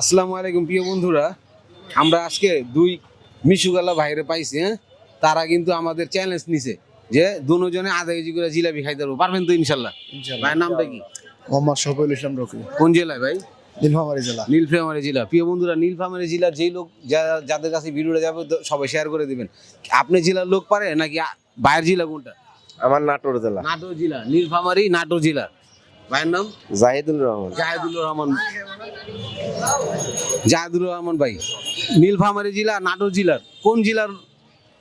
আসসালামু আলাইকুম প্রিয় বন্ধুরা। আমরা আজকে দুই মিশুগালা ভাইরে পাইছি হ্যাঁ? তারা কিন্তু আমাদের চ্যালেঞ্জ নিছে যে দুজনে আধা কেজি করে জিলাপি খাইতে পারব। পারবেন তো ইনশাল্লাহ? ভাইয়ের নামটা কি? মোহাম্মদ শফিউল ইসলাম রকি। কোন জেলায় ভাই? নীলফামারী জেলা। নীলফামারী জেলা। প্রিয় বন্ধুরা নীলফামারী জেলার যেই লোক যাদের কাছে ভিডিওটা যাবে তো সবাই শেয়ার করে দিবেন। আপনি জেলার লোক পারে নাকি বাইরের জেলা কোনটা? আমার নাটোর জেলা। নাটোর জেলা। নীলফামারী নাটোর জেলা। ভাইয়ের নাম? জাহিদুল রহমান। জাহেদুল রহমান। জাহেদুল রহমান ভাই নীলফামারী জেলা নাটোর জেলার কোন জেলার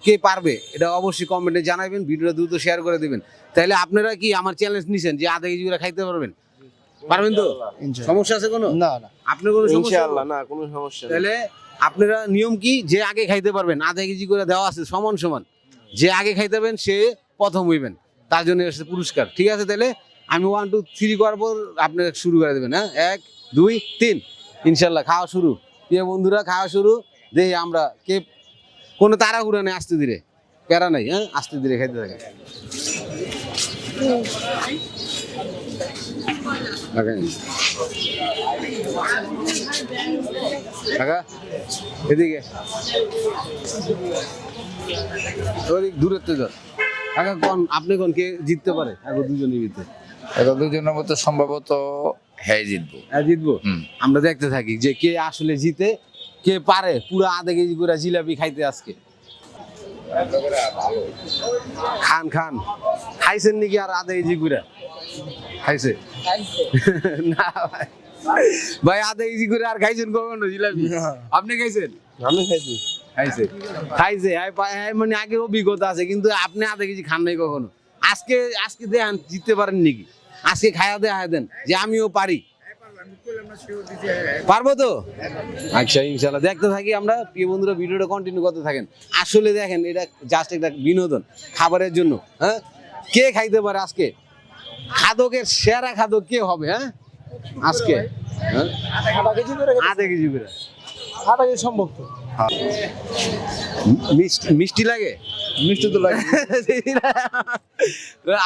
কে পারবে? এটা অবশ্যই কমেন্টে জানাবেন ভিডিওটা দ্রুত শেয়ার করে দিবেন। তাহলে আপনারা কি আমার চ্যালেঞ্জ নিছেন যে আধা কেজি করে খাইতে পারবেন? পারবেন তো? সমস্যা আছে কোনো? না না। আপনার কোনো সমস্যা? না কোনো সমস্যা তাহলে আপনারা নিয়ম কি? যে আগে খাইতে পারবেন আধা কেজি করে দেওয়া আছে সমান সমান। যে আগে খাইতে পারবেন সে প্রথম হইবেন। তার জন্য পুরস্কার। ঠিক আছে তাহলে? আমি ওয়ান টু থ্রি করার পর আপনি শুরু করে দেবেন হ্যাঁ? এক, দুই, তিন। ইনশাল্লাহ খাওয়া শুরু। প্রিয় বন্ধুরা, খাওয়া শুরু। দেখি আমরা কে কোনো তাড়াহুড়া নেই, আস্তে ধীরে। প্যারা নেই হ্যাঁ? আস্তে ধীরে খাইতে থাকে। এদিকে। দূরত্বে কোন আপনি কোন কে জিততে পারে? এখন দুজনের ভিতরে। এখন দুজনের মধ্যে সম্ভবত হ্যাঁ জিতবো। হ্যাঁ জিতবো? আমরা দেখতে থাকি যে কে আসলে জিতে কে পারে পুরো আধা কেজি করে জিলাপি খাইতে আজকে। খান খান। খাইছেন নাকি আর আধা কেজি করে? খাইছে? না ভাই। ভাই আধা কেজি করে আর খাইছেন কখনো জিলাপি? আপনি খাইছেন? আমি খাইছি। খাইছে? খাইছে। হ্যাঁ, হ্যাঁ, মানে আগে অভিজ্ঞতা আছে কিন্তু আপনি আধা কেজি খান নাই কখনো। আজকে আজকে দেন জিততে পারেন নাকি? আজকে খায়া দেখা দেন, যে আমিও পারি। পারব তো? আচ্ছা ইনশাল্লাহ। দেখতে থাকি আমরা। প্রিয় বন্ধুরা, ভিডিওটা কন্টিনিউ করতে থাকেন। আসলে দেখেন, এটা জাস্ট একটা বিনোদন, খাবারের জন্য হ্যাঁ? কে খাইতে পারে আজকে? খাদকের সেরা খাদক কে হবে হ্যাঁ? আজকে হ্যাঁ? আধা কেজি করে। আটা কি সম্ভব তো। মিষ্টি মিষ্টি লাগে? মিষ্টি তো লাগে।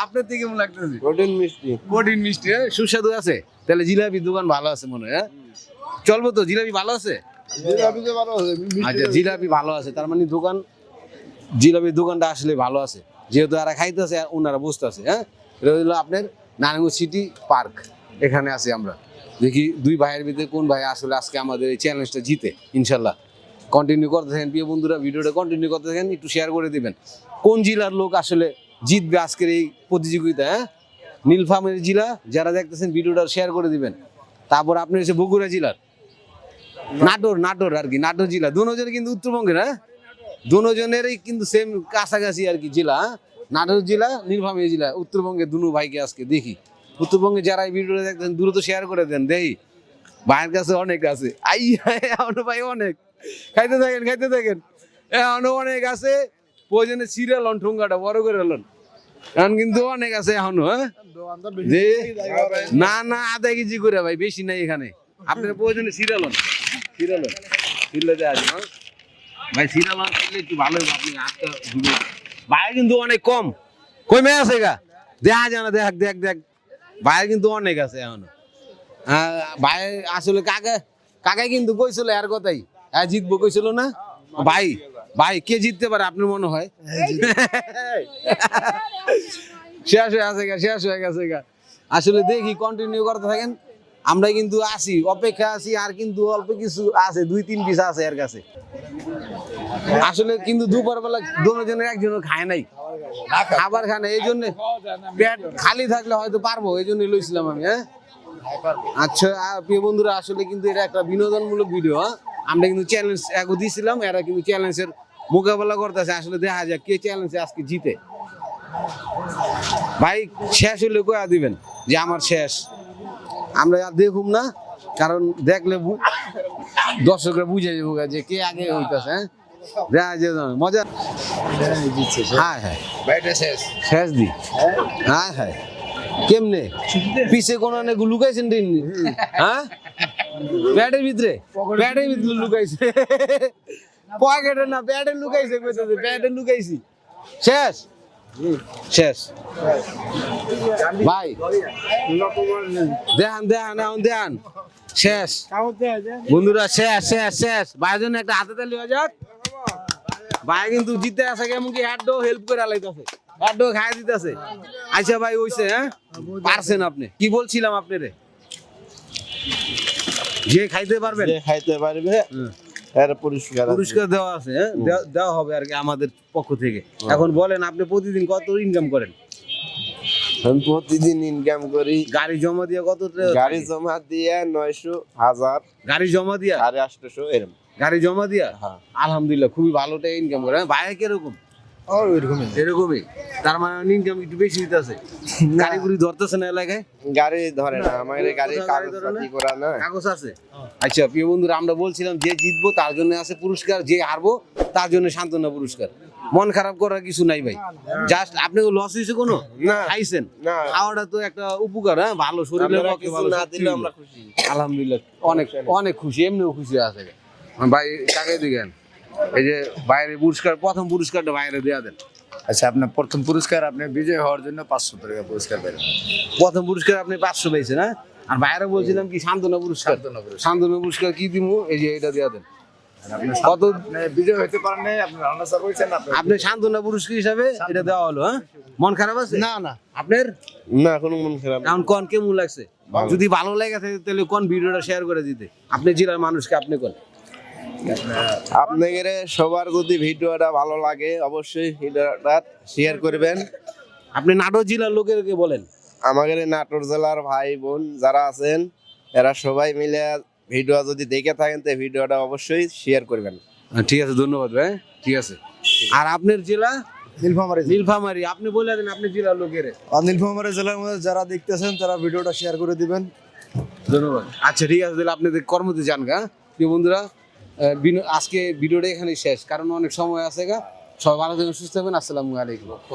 আপনার থেকে কেমন লাগতেছে? প্রোটিন মিষ্টি। কঠিন মিষ্টি হ্যাঁ? সুস্বাদু আছে? তাহলে জিলাপি দোকান ভালো আছে মনে হয় হ্যাঁ? চলবো তো জিলাপি ভালো আছে? জিলাপি তো ভালো আছে আচ্ছা জিলাপি ভালো আছে তার মানে দোকান জিলাপির দোকানটা আসলে ভালো আছে। যেহেতু এরা খাইতেছে আর ওনারা বসতেছে হ্যাঁ? এটা হলো আপনার নারায়ণগঞ্জ সিটি পার্ক এখানে আছি আমরা। দেখি দুই ভাইয়ের ভিতরে কোন ভাই আসলে আজকে আমাদের এই চ্যালেঞ্জটা জিতে ইনশাল্লাহ। কন্টিনিউ করতে থাকেন। প্রিয় বন্ধুরা, ভিডিওটা কন্টিনিউ করতে থাকেন, একটু শেয়ার করে দিবেন। কোন জেলার লোক আসলে জিতবে আজকের এই প্রতিযোগিতা হ্যাঁ? নীলফামের জেলা, যারা দেখতেছেন ভিডিওটা শেয়ার করে দিবেন। তারপর আপনি হচ্ছে বগুড়া জেলার। নাটোর নাটোর আর কি, নাটোর জেলা। দুজনের কিন্তু উত্তরবঙ্গের হ্যাঁ? দুজনেরই কিন্তু সেম কাছাকাছি আর কি জেলা হ্যাঁ? নাটোর জেলা নীলফামারী জেলা, উত্তরবঙ্গে দুনু ভাইকে আজকে দেখি। উত্তরবঙ্গে যারা এই ভিডিওটা দেখতেন দ্রুত শেয়ার করে দেন দেখি ভাইয়ের কাছে অনেক আছে। আই ভাই অনেক। খাইতে থাকেন খাইতে থাকেন। এখনও অনেক আছে, প্রয়োজনে সিরিয়াল হন ঠুঙ্গাটা বড় করে হলন এখন কিন্তু অনেক আছে এখনও হ্যাঁ? না না, আধা কেজি করে ভাই, বেশি নাই এখানে। আপনার প্রয়োজনে সিরিয়াল হন সিরিয়াল হন সিরিয়ালে আছে হ্যাঁ? ভাই, সিরিয়াল হন একটু ভালো আপনি হাতটা ঢুকে ভাই, কিন্তু অনেক কম। কই মেয়ে আছে গা? দেখা যায় না, দেখ দেখ দেখ। ভাই, কিন্তু অনেক আছে এখনও। ভাই, আসলে কাকা কাকাই কিন্তু কইছিল এর কথাই। হ্যাঁ জিতবো কইছিল না? ভাই ভাই কে জিততে পারে আপনার মনে হয়? শেষ হয়ে আছে শেষ হয়ে গেছে আসলে দেখি কন্টিনিউ করতে থাকেন। আমরা কিন্তু আসি অপেক্ষা আছি আর কিন্তু অল্প কিছু আছে দুই তিন পিস আছে এর কাছে। আসলে কিন্তু দুপুর বেলা দুজনের একজনও খায় নাই। খাবার খায় না এই জন্য পেট খালি থাকলে হয়তো পারব এই জন্য লইছিলাম আমি হ্যাঁ? আচ্ছা প্রিয় বন্ধুরা আসলে কিন্তু এটা একটা বিনোদনমূলক ভিডিও হ্যাঁ? আমরা কিন্তু চ্যালেঞ্জ এগো দিয়েছিলাম এরা কিন্তু চ্যালেঞ্জের মোকাবেলা করতেছে। আসলে দেখা যাক কে চ্যালেঞ্জে আজকে জিতে। ভাই শেষ হলে কয়া দিবেন? যে আমার শেষ। আমরা আর দেখুম না কারণ দেখলে দর্শকরা বুঝে যাব যে কে আগে হইতেছে হ্যাঁ? দেখা মজা। হ্যাঁ হ্যাঁ। শেষ। শেষ দি। হ্যাঁ হ্যাঁ। কেমনে? পিছে কোন লুকাইছেন হ্যাঁ? প্যাডের ভিতরে প্যাডের ভিতরে লুকাইছে। পকেটে না প্যাডে লুকাইছে, কইতেছে প্যাডে লুকাইছি। শেষ? শেষ। ভাই, দেখান দেখান, এখন দেখান। শেষ। বন্ধুরা, শেষ শেষ শেষ। ভাইয়ের জন্য একটা হাতে তালি হয়ে যাক ভাই কিন্তু জিতে আছে, কেমন কি হ্যাডো হেল্প করে আলাইতেছে। হ্যাডো খাই দিতেছে। আচ্ছা ভাই, হইছে হ্যাঁ? পারছেন আপনি। কি বলছিলাম আপনারে? যে খাইতে পারবেন। যে খাইতে পারবে। এর পুরস্কার পুরস্কার দেওয়া আছে হ্যাঁ? দেওয়া- হবে আর কি আমাদের পক্ষ থেকে। এখন বলেন আপনি প্রতিদিন কত ইনকাম করেন? আমি প্রতিদিন ইনকাম করি। গাড়ি জমা দিয়ে কত গাড়ি জমা দিয়ে নয়শো হাজার। গাড়ি জমা দিয়া? সাড়ে আটশো এরম। গাড়ি জমা দিয়া? হ্যাঁ। আলহামদুলিল্লাহ খুবই ভালো টাকা ইনকাম করে। হ্যাঁ, ভাইয়া কীরকম? ওইরকমই এরকমই। তার মানে ইনকাম একটু বেশি গাড়ি গুড়ি ধরতেছে না এলাকায়? গাড়ি ধরে না এই গাড়ি কাগজ করা না আছে? আচ্ছা প্রিয় বন্ধুরা আমরা বলছিলাম যে জিতবো তার জন্য আছে পুরস্কার যে হারবো তার জন্য সান্ত্বনা পুরস্কার। মন খারাপ করার কিছু নাই ভাই। জাস্ট আপনি লস হয়েছে কোনো? না। খাইছেন? খাওয়াটা তো একটা উপকার হ্যাঁ? ভালো শরীরের আপনারা পক্ষে ভালো না দিলে আমরা খুশি। আলহামদুলিল্লাহ। অনেক অনেক খুশি এমনিও খুশি আছে। ভাই কাকে দিবেন? এই যে বাইরে পুরস্কার প্রথম পুরস্কারটা বাইরে দেয়া দেন। আচ্ছা আপনার প্রথম পুরস্কার আপনি বিজয় হওয়ার জন্য পাঁচশো টাকা পুরস্কার পেলেন প্রথম পুরস্কার আপনি পাঁচশো পেয়েছেন হ্যাঁ? আর বাইরে বলছিলাম কি সান্ত্বনা পুরস্কার? সান্ত্বনা পুরস্কার। কি দিব এই যে এটা দেয়া দেন। আপনি কত বিজয় হতে পারেন আপনি রান্না চা করেছেন আপনি আপনি সান্ত্বনা পুরস্কার হিসাবে এটা দেওয়া হলো হ্যাঁ? মন খারাপ আছে? না না। আপনার? না কোনো মন খারাপ না। এখন কোন কেমন লাগছে? যদি ভালো লাগে থাকে তাহলে কোন ভিডিওটা শেয়ার করে দিতে? আপনি জেলার মানুষকে আপনি কোন? আপনাদের সবার যদি ভিডিওটা ভালো লাগে অবশ্যই ভিডিওটা শেয়ার করবেন। আপনি নাটোর জেলার লোকেরকে বলেন। আমাদের নাটোর জেলার ভাই বোন যারা আছেন এরা সবাই মিলে ভিডিও যদি দেখে থাকেন তো ভিডিওটা অবশ্যই শেয়ার করবেন। হ্যাঁ, ঠিক আছে ধন্যবাদ ভাই ঠিক আছে। আর আপনার জেলা? নীলফামারী নীলফামারি আপনি বলে দেন আপনি জেলার লোকের। আর নীলফামারী জেলার মধ্যে যারা দেখতেছেন তারা ভিডিওটা শেয়ার করে দিবেন। ধন্যবাদ। আচ্ছা ঠিক আছে তাহলে আপনাদের কর্মতে যান গা। বন্ধুরা? আজকে ভিডিওটা এখানে শেষ। কারণ অনেক সময় আছে গা, সবাই ভালো থাকবেন সুস্থ থাকবেন আসসালামু আলাইকুম।